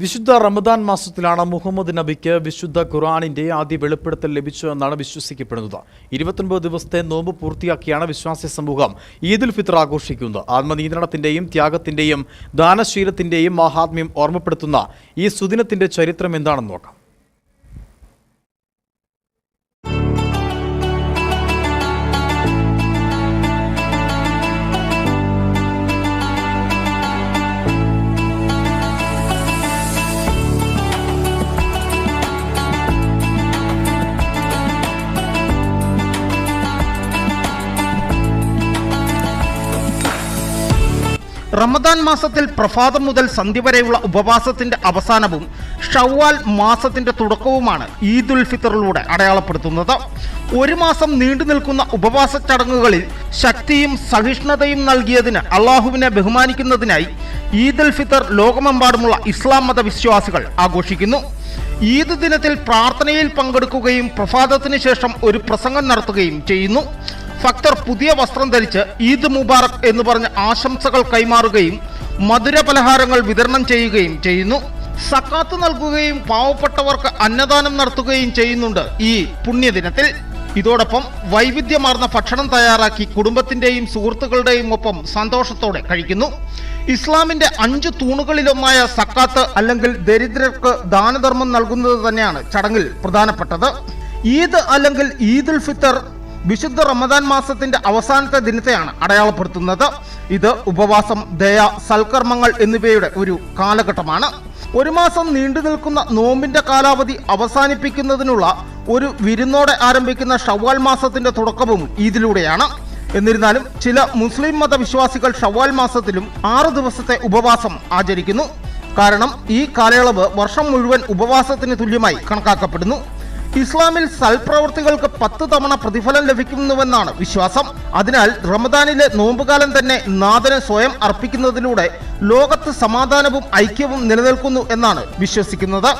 വിശുദ്ധ റമദാൻ മാസത്തിലാണ് മുഹമ്മദ് നബിക്ക് വിശുദ്ധ ഖുർആാനിന്റെ ആദ്യ വെളിപ്പെടുത്തൽ ലഭിച്ചു എന്നാണ് വിശ്വസിക്കപ്പെടുന്നത്. ഇരുപത്തൊൻപത് ദിവസത്തെ നോമ്പ് പൂർത്തിയാക്കിയാണ് വിശ്വാസി സമൂഹം ഈദുൽ ഫിത്ർ ആഘോഷിക്കുന്നത്. ആത്മനിയന്ത്രണത്തിന്റെയും ത്യാഗത്തിന്റെയും ദാനശീലത്തിന്റെയും മഹാത്മ്യം ഓർമ്മപ്പെടുത്തുന്ന ഈ സുദിനത്തിന്റെ ചരിത്രം എന്താണെന്ന് നോക്കാം. റമദാൻ മാസത്തിൽ പ്രഭാതം മുതൽ സന്ധ്യ വരെയുള്ള ഉപവാസത്തിന്റെ അവസാനവും ഷവ്വാൽ മാസത്തിന്റെ തുടക്കവുമാണ് ഈദുൽ ഫിത്തറിലൂടെ അടയാളപ്പെടുത്തുന്നത്. ഒരു മാസം നീണ്ടു നിൽക്കുന്ന ഉപവാസ ചടങ്ങുകളിൽ ശക്തിയും സഹിഷ്ണുതയും നൽകിയതിന് അള്ളാഹുവിനെ ബഹുമാനിക്കുന്നതിനായി ഈദുൽ ഫിത്തർ ലോകമെമ്പാടുമുള്ള ഇസ്ലാം മതവിശ്വാസികൾ ആഘോഷിക്കുന്നു. ഈദ് ദിനത്തിൽ പ്രാർത്ഥനയിൽ പങ്കെടുക്കുകയും പ്രഭാതത്തിന് ശേഷം ഒരു പ്രസംഗം നടത്തുകയും ചെയ്യുന്നു. ഭക്തർ പുതിയ വസ്ത്രം ധരിച്ച് ഈദ് മുബാറക് എന്ന് പറഞ്ഞ് ആശംസകൾ കൈമാറുകയും മധുര പലഹാരങ്ങൾ വിതരണം ചെയ്യുകയും ചെയ്യുന്നു. സക്കാത്ത് നൽകുകയും പാവപ്പെട്ടവർക്ക് അന്നദാനം നടത്തുകയും ചെയ്യുന്നുണ്ട് ഈ പുണ്യദിനത്തിൽ. ഇതോടൊപ്പം വൈവിധ്യമാർന്ന ഭക്ഷണം തയ്യാറാക്കി കുടുംബത്തിന്റെയും സുഹൃത്തുക്കളുടെയും ഒപ്പം സന്തോഷത്തോടെ കഴിക്കുന്നു. ഇസ്ലാമിന്റെ അഞ്ചു തൂണുകളിലൊന്നായ സക്കാത്ത് അല്ലെങ്കിൽ ദരിദ്രർക്ക് ദാനധർമ്മം നൽകുന്നത് തന്നെയാണ് ചടങ്ങിൽ പ്രധാനപ്പെട്ടത്. ഈദ് അല്ലെങ്കിൽ ഈദുൽ ഫിത്തർ വിശുദ്ധ റമദാൻ മാസത്തിന്റെ അവസാനത്തെ ദിനത്തെയാണ് അടയാളപ്പെടുത്തുന്നത്. ഇത് ഉപവാസം ദയ സൽക്കർമ്മങ്ങൾ എന്നിവയുടെ ഒരു കാലഘട്ടമാണ്. ഒരു മാസം നീണ്ടു നിൽക്കുന്ന നോമ്പിന്റെ കാലാവധി അവസാനിപ്പിക്കുന്നതിനുള്ള ഒരു വിരുന്നോടെ ആരംഭിക്കുന്ന ഷവ്വാൽ മാസത്തിന്റെ തുടക്കവും ഇതിലൂടെയാണ്. എന്നിരുന്നാലും ചില മുസ്ലിം മതവിശ്വാസികൾ ഷവ്വാൽ മാസത്തിലും ആറു ദിവസത്തെ ഉപവാസം ആചരിക്കുന്നു. കാരണം ഈ കാലയളവ് വർഷം മുഴുവൻ ഉപവാസത്തിന് തുല്യമായി കണക്കാക്കപ്പെടുന്നു. ഇസ്ലാമിൽ സൽപ്രവർത്തികൾക്ക് പത്ത് തവണ പ്രതിഫലം ലഭിക്കുന്നുവെന്നാണ് വിശ്വാസം. അതിനാൽ റമദാനിലെ നോമ്പുകാലം തന്നെ നാഥന് സ്വയം അർപ്പിക്കുന്നതിലൂടെ ലോകത്ത് സമാധാനവും ഐക്യവും നിലനിൽക്കുന്നു എന്നാണ് വിശ്വസിക്കുന്നത്.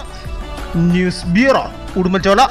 News bureau ഉടുമ്പച്ചോല